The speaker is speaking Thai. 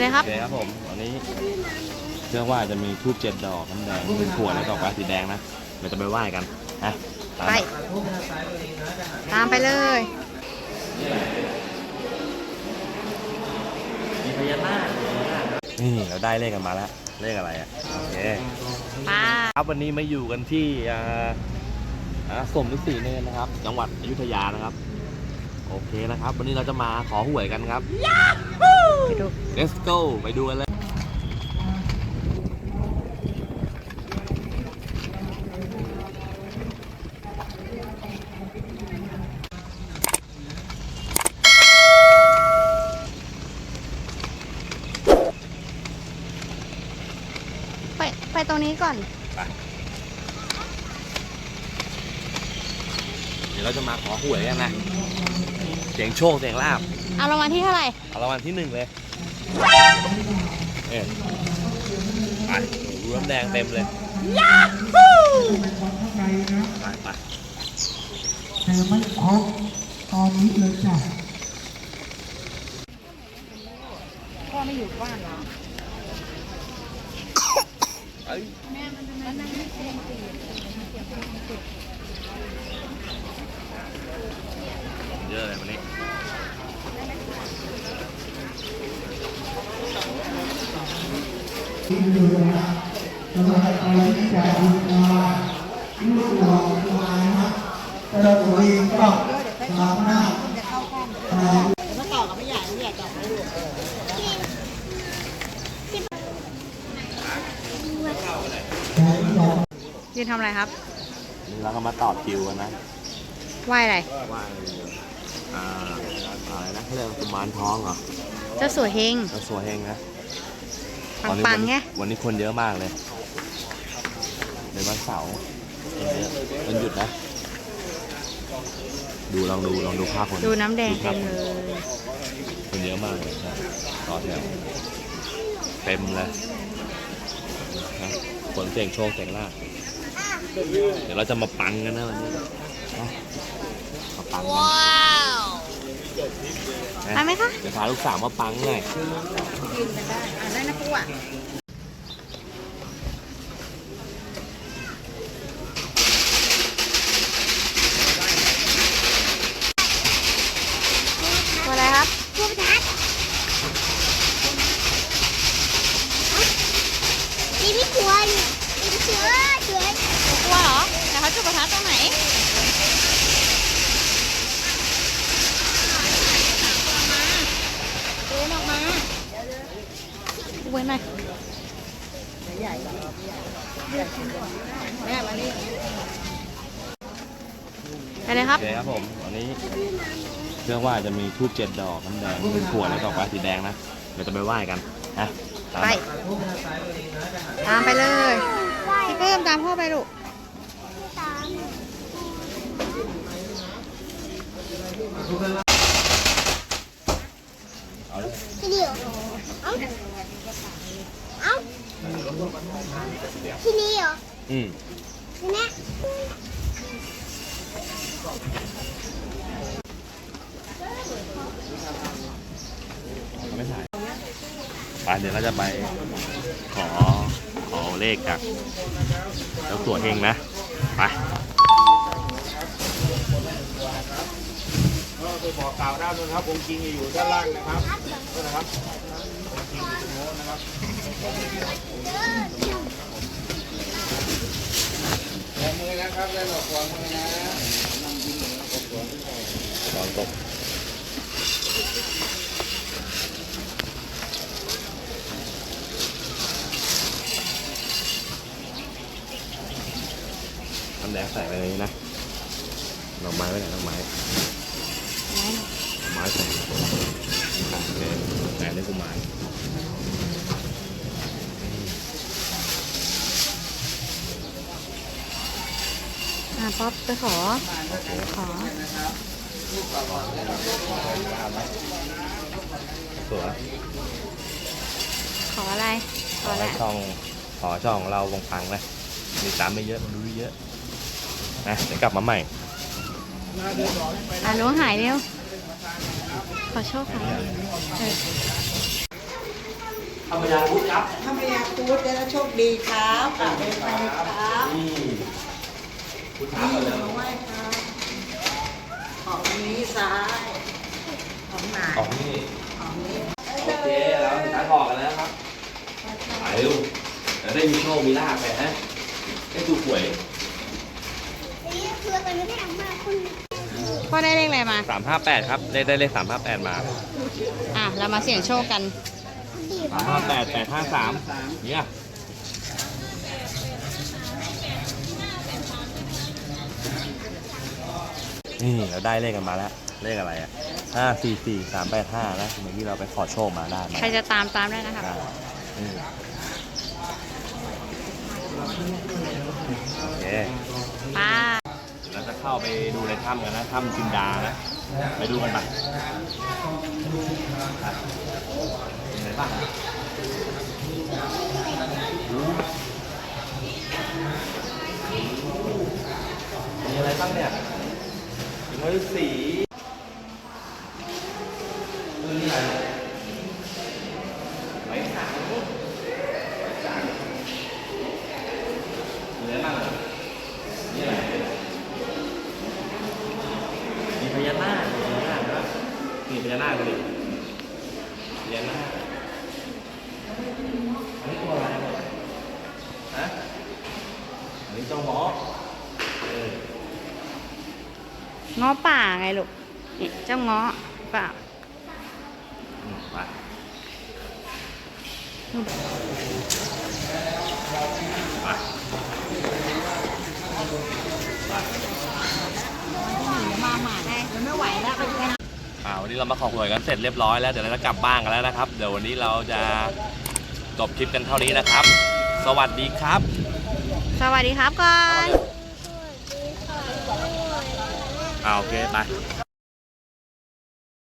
เลยครับ โอเคครับผมอันนี้เชื่อว่าจะมีทูบเจ็ดดอกน้ำแดงเป็นขวดแล้วดอกไม้สีแดงนะเดี๋ยวจะไปไหว้กันนะตามไป ตามไปเลยมีพญานาคนี่เราได้เลขกันมาแล้ว เลขอะไรอะโอเคป้าครับวันนี้มาอยู่กันที่อ่าอ่าสมฤาษีเนรนะครับ จังหวัดอยุธยานะครับ โอเคนะครับ วันนี้เราจะมาขอหวยกันครับ ไปดู let's go ไปดูกันเลย ไปไปตรงนี้ก่อน เดี๋ยวเราจะมาขอหวยกันนะ เสียงโชค เสียงลาบ เอารางวัลที่เท่าไหร่ เอารางวัลที่หนึ่งเลยเออไปดูน้ำแดงเต็มเลยไปไปเธอไม่ครบตอนนี้เลยจ้ะพ่อไม่อยู่บ้านเหรอเอ้ยเยอะเลยวันนี้ ที่ดูนะสำหรับใครที่จะดูมาลูกหลอกลายนะแต่เราตัวเองก็สามารถอ่ายืนทำอะไรครับนี่เราก็มาต่อคิวกันนะไหวอะไรว่าอ่าอะไรนะเขาเรียกว่ากุมารทองเหรอ เจ้าสัวเฮงแล้วสวยเฮงนะ ปังตอนนี้ปังวันๆไงวันนี้คนเยอะมากเลยในวันเสาร์คนเยอะวันหยุดนะ ดูลองดูลองดูภาพคนดูน้ำแดงภาเต็พมคนเลยคนเยอะมากเลยนะต่อแถวเต็มเลยนะผลเสียงโชคเสียงลาบเดี๋ยวเราจะมาปังกันนะวันนี้นะมาปังกัน ไปไหมคะเดี๋ยวพาลูกสาวมาปังหน่อยอ่านได้นะปูอะ ตัวอะไรครับ ตัวประทัดนี่พี่กลัวดินี่เชื้อเชื้อก ลัวเหรอแต่เขาจุดประทัดตรงไหน เดินออกมา เว้นหน่อยแม่มานี่ไปเลยครับ โอเคครับผมวันนี้เชื่อว่าจะมีทูบเจ็ดดอกน้ำแดงเป็นขวดแล้วดอกไม้สีแดงนะ เดี๋ยวจะไปไหว้กันนะตามไป ตามไปเลย พี่เพิ่มตามพ่อไปลูก ตาม เอาเลย ทีเดียวเอ้าเอ้า ที่นี่เหรอ อืมที่นี่เขาไม่ถ่ายไปเดี๋ยวเราจะไปขอขอเลขจากเจ้าตัวเองนะ ไปก็ไปบอกกล่าวด้านนู้นครับองค์จริงอยู่ด้านล่างนะครับนี่นะครับ นะครับขวามือนะครับได้บอกขวามือนะนั่งยิ้มเลยนะครับขวามือตอนตกน้ำแดงใส่ไปในนี้นะดอกไม้ไปไหนดอกไม้ดอกไม้ใส่โอเคใส่ได้กุมาร อะป๊อปไปขอขอสวยขออะไรขขอออะไรให้ช่องขอช่องของเราวงฟังนะมีตามไม่เยอะดูเยอะนะเดี๋ยวกลับมาใหม่อะล้วงหายเร็วขอโชคค่ะเออรรมยาพุทธครับถ้าไม่อยากพูดจะโชคดีครับค่ะเป็นไปครับ นี่ พุทธะนี่ก่อนเลยมาไหว้ครับของนี้ซ้ายของไหนออกนี่ของนี้โอเคเราสุดท้ายออกกันแล้วครับไปเร็วเดี๋ยวได้มีโชค มีลาภไปฮะได้ถูกหวยพ่อได้เลขอะไรมา สามห้าแปดครับ ได้ได้เลขสามห้าแปดมาอะ เรามาเสี่ยงโชคกันสามห้าแปดแปดห้าสามเนี่ย นี่เราได้เลขกันมาแล้ว เลขอะไรอะห้าสี่สี่สามแปดห้านะเมื่อกี้เราไปขอโชคมาได้มาใครจะตามตามได้นะครับได้อืมโอเคป้าเราจะเข้าไปดูในถ้ำกันนะถ้ำจินดานะไปดูกันไปเป็นไงบ้างมีอะไรบ้างเนี่ยมี ฤาษีเออนี่อะไรไม้สักไม้สักมีอะไรบ้างอะนี่อะไร มีพญานาคมีพญานาคนะมีพญานาคเลยพญานาคอันนี้ตัวอะไรเนี่ยฮะอันนี้เจ้าหมอเออ ง้อป่าไงลูกนี่เจ้าง้อป่าอืมไปไปไปมาหมาได้ไม่ไหวแล้วเป็นไงอ่าวันนี้เรามาขอหวยกันเสร็จเรียบร้อยแล้วเดี๋ยวเราจะกลับบ้านกันแล้วนะครับ เดี๋ยววันนี้เราจะจบคลิปกันเท่านี้นะครับ สวัสดีครับ สวัสดีครับก่อน อาโอเคไป